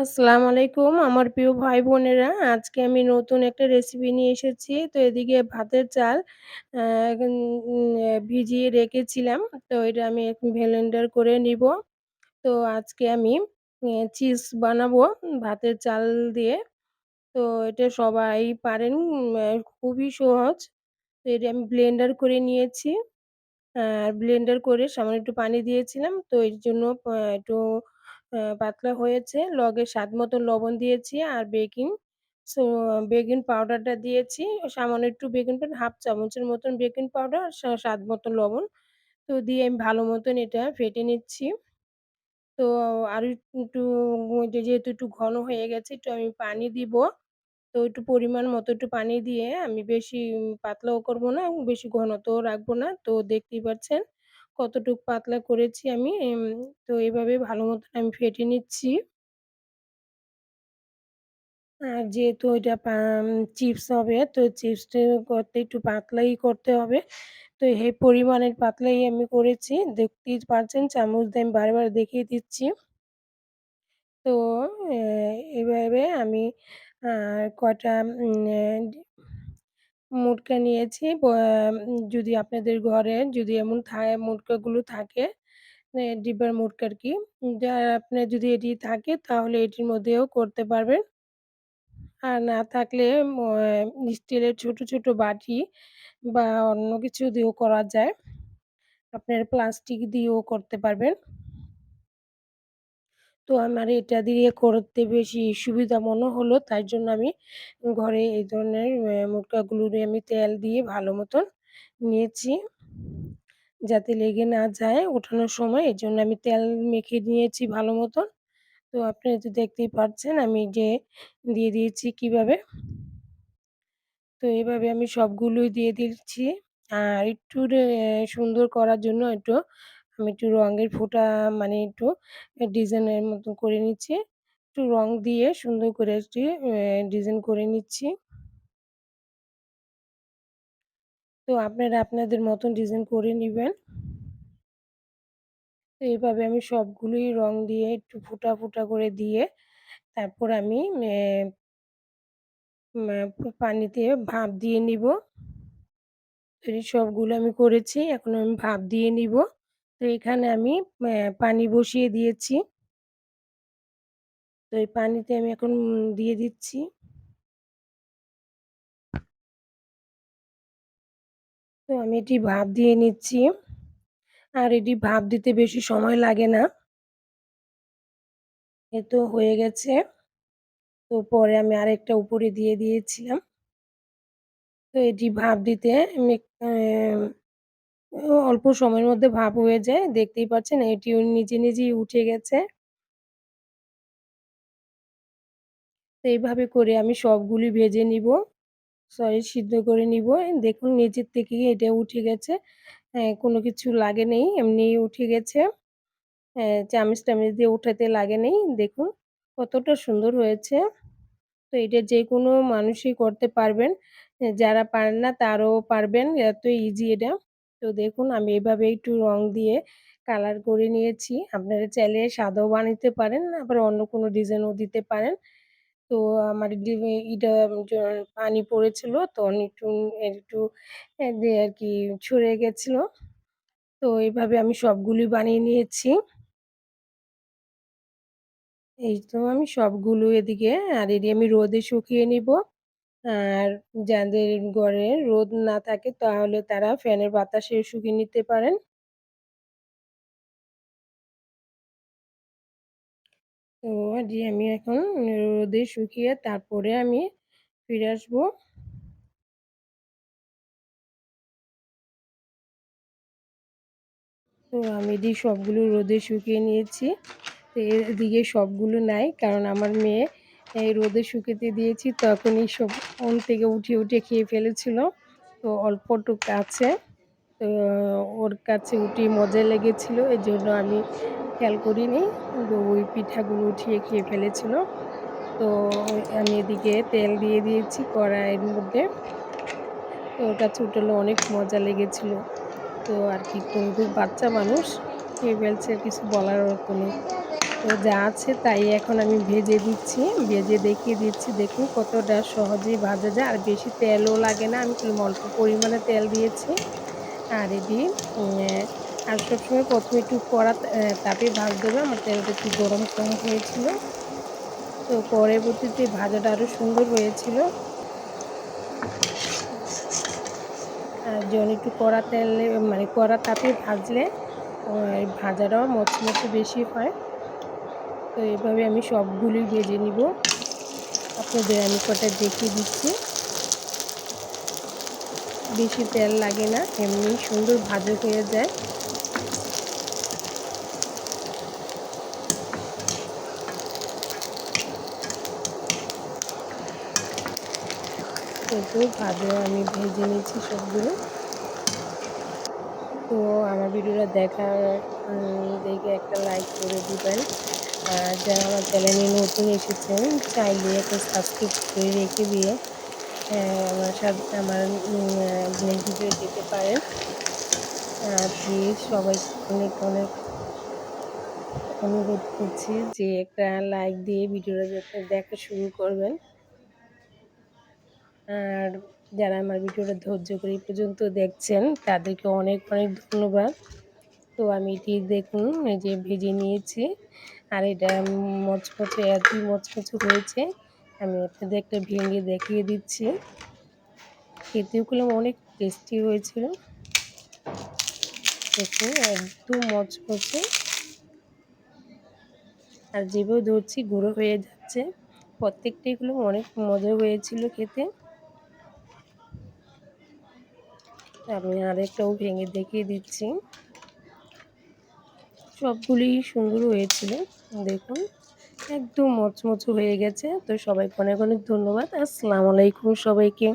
আসসালামু আলাইকুম। আমার প্রিয় ভাই বোনেরা আজকে আমি নতুন একটা রেসিপি নিয়ে এসেছি। তো এদিকে ভাতের চাল ভিজিয়ে রেখেছিলাম। তো এটা আমি এখন ব্লেন্ডার করে নিব। তো আজকে আমি চিজ বানাবো ভাতের চাল দিয়ে। তো এটা সবাই পারেন খুবই সহজ। তো এটা আমি ব্লেন্ডার করে নিয়েছি। আর ব্লেন্ডার করে সামান্য একটু পানি দিয়েছিলাম। তো এর জন্য একটু পাতলা হয়েছে। লগে স্বাদ মতো লবণ দিয়েছি আর বেকিং সো, বেকিং পাউডারটা দিয়েছি। সামান্য একটু বেকিং পাউডার, হাফ চামচের মতন বেকিং পাউডার স্বাদ মতো লবণ। তো দিয়ে আমি ভালো মতন এটা ফেটে নিচ্ছি। তো আর একটু যেহেতু একটু ঘন হয়ে গেছে, একটু আমি পানি দিব। তো একটু পরিমাণ মতো একটু পানি দিয়ে আমি বেশি পাতলাও করব না বেশি ঘনত্বও রাখব না। তো দেখতেই পাচ্ছেন কতটুক পাতলা করেছি আমি তো এভাবে ভালো মতন আমি ফেটে নিচ্ছি। আর যেহেতু পাম চিপস হবে, তো চিপসটা করতে একটু পাতলাই করতে হবে। তো এই পরিমাণের পাতলাই আমি করেছি। দেখতেই পাচ্ছেন, চামচ দিয়ে আমি বারবার দেখিয়ে দিচ্ছি। তো এভাবে আমি কটা মুটকা নিয়েছি যদি আপনাদের ঘরে যদি এমন থা মুটকাগুলো থাকে এ ডিব্বার মুটকা আরকি। যা আপনার যদি এটি থাকে তাহলে এটির মধ্যেও করতে পারবেন। আর না থাকলে স্টিলের ছোট, ছোট বাটি বা অন্য কিছু দিয়েও করা যায়। আপনার প্লাস্টিক দিয়েও করতে পারবেন। তো আমার এটা দিয়ে করতে বেশি সুবিধা মনে হলো তাই জন্য আমি ঘরে এই ধরনের মুটকাগুলো আমি তেল দিয়ে ভালো মতন নিয়েছি। যাতে লেগে না যায় ওঠানোর সময় এই জন্য আমি তেল মেখে নিয়েছি ভালো মতন। তো আপনারা তো দেখতেই পাচ্ছেন আমি যে দিয়ে দিয়েছি কীভাবে। তো এভাবে আমি সবগুলোই দিয়ে দিচ্ছি। আর একটু সুন্দর করার জন্য একটু আমি একটু রঙের ফোঁটা মানে একটু ডিজাইনের মতো করে নিচ্ছি। একটু রং দিয়ে সুন্দর করে একটি ডিজাইন করে নিচ্ছি। তো আপনারা আপনাদের মতন ডিজাইন করে নেবেন তো এভাবে আমি সবগুলোই রং দিয়ে একটু ফোঁটা, ফোঁটা করে দিয়ে তারপর আমি পানিতে ভাপ দিয়ে নিব। সবগুলো আমি করেছি। এখন আমি ভাপ দিয়ে নিব। তো এখানে আমি পানি বসিয়ে দিয়েছি। তো এই পানিতে আমি এখন দিয়ে দিচ্ছি। তো আমি এটি ভাপ দিয়ে নিচ্ছি। আর এটি ভাপ দিতে বেশি সময় লাগে না। এ তো হয়ে গেছে। তো পরে আমি আরেকটা উপরে দিয়ে দিয়েছিলাম। তো এটি ভাপ দিতে আমি অল্প সময়ের মধ্যে ভাপ হয়ে যায়। দেখতেই পাচ্ছেন এটিও নিজে, নিজেই উঠে গেছে। এইভাবে করে আমি সবগুলি ভেজে নিব। সরি সিদ্ধ করে নিব। দেখুন নিচের থেকেই এটা উঠে গেছে। হ্যাঁ, কোনো কিছু লাগে নেই। এমনিই উঠে গেছে। হ্যাঁ, চামচ-টামচ দিয়ে উঠাতে লাগে নেই। দেখুন কতটা সুন্দর হয়েছে। তো এটা যেকোনো মানুষই করতে পারবেন। যারা পারেন না তারাও পারবেন। এত ইজি এটা। তো দেখুন, আমি এভাবে একটু রং দিয়ে কালার করে নিয়েছি। আপনারা চাইলে সাদাও বানাইতে পারেন, আবার অন্য কোনো ডিজাইনও দিতে পারেন। তো আমার ইটা পানি পড়েছিল, তো একটু একটু, এ দিয়ে আরকি ছড়ে গেছিল। তো এভাবে আমি সবগুলি বানিয়ে নিয়েছি। এই তো আমি সবগুলো এদিকে, আর এটি আমি রোদে শুকিয়ে নিব। আর যাদের ঘরে রোদ না থাকে তাহলে তারা ফ্যানের বাতাসে শুকিয়ে নিতে পারেন। তো এটি আমি এখন রোদে শুকিয়ে তারপরে আমি ফিরে আসব। তো আমি এটি সবগুলো রোদে শুকিয়ে নিয়েছি। তো এদিকে সবগুলো নাই কারণ আমার মেয়ে এই রোদে শুকাতে দিয়েছি তখনই সব ঘুম থেকে উঠিয়ে, উঠিয়ে খেয়ে ফেলেছিল। তো অল্পটুক আছে। তো ওর কাছে উঠিয়ে মজা লেগেছিল এই জন্য আমি খেয়াল করিনি। ওই পিঠাগুলো উঠিয়ে খেয়ে ফেলেছিল। তো আমি এদিকে তেল দিয়ে দিয়েছি কড়াইয়ের মধ্যে। তো ওর কাছে উঠালো অনেক মজা লেগেছিল। তো আর কি করব বাচ্চা মানুষ খেয়ে ফেলছে কিছু বলার নেই। তো যা আছে তাই এখন আমি ভেজে দিচ্ছি। ভেজে দেখিয়ে দিচ্ছি, দেখুন কতটা সহজেই ভাজা যায়। আর বেশি তেলও লাগে না, আমি অল্প পরিমাণে তেল দিয়েছি। আর এটি আর সবসময় প্রথমে একটু কড়া তাপে ভাজতে দেবে আমার তেলটা একটু গরম কম হয়েছিল। তো পরবর্তীতে ভাজাটা আরও সুন্দর হয়েছিল। আর যখন একটু কড়া তেলে মানে কড়া তাপে ভাজলে ভাজাটাও মচমচে বেশি হয়। তো এভাবে আমি সবগুলোই ভেজে নিব। আপনাদের আমি কটা দেখিয়ে দিচ্ছি। বেশি তেল লাগে না, এমনি সুন্দর ভাজা হয়ে যায়। কিন্তু ভাজা আমি ভেজে নিয়েছি সবগুলো। তো আমার ভিডিওটা দেখা দেখে একটা লাইক করে দিবেন। আর যারা আমার চ্যানেলে নতুন এসেছেন, চাইলে একটা সাবস্ক্রাইব করে রেখে দিয়ে আমার সাথে আমার ভিডিও দিতে পারেন। আর প্লিজ সবাই অনেক অনেক অনুরোধ করছি যে একটা লাইক দিয়ে ভিডিওটা যাতে দেখা শুরু করবেন। আর যারা আমার ভিডিওটা ধৈর্য করে পর্যন্ত দেখছেন, তাদেরকে অনেক অনেক ধন্যবাদ। তো আমি এটি দেখুন, এই যে ভেজে নিয়েছি। আর এটা মচমচে, এতই মচমচে হয়েছে। আমি আপনাদের একটা ভেঙে দেখিয়ে দিচ্ছি। খেতেও অনেক টেস্টি হয়েছিল। দেখুন, একদম মচমচে। আর যেভাবে ধরছি, গুঁড়ো হয়ে যাচ্ছে। প্রত্যেকটাইগুলো অনেক মজা হয়েছিল খেতে। আমি আরেকটাও ভেঙে দেখিয়ে দিচ্ছি। সবগুলি সুন্দর হয়েছিল। দেখুন একদম মচমচু হয়ে গেছে। তো সবাইকে অনেক অনেক ধন্যবাদ। আসসালামু আলাইকুম সবাইকে।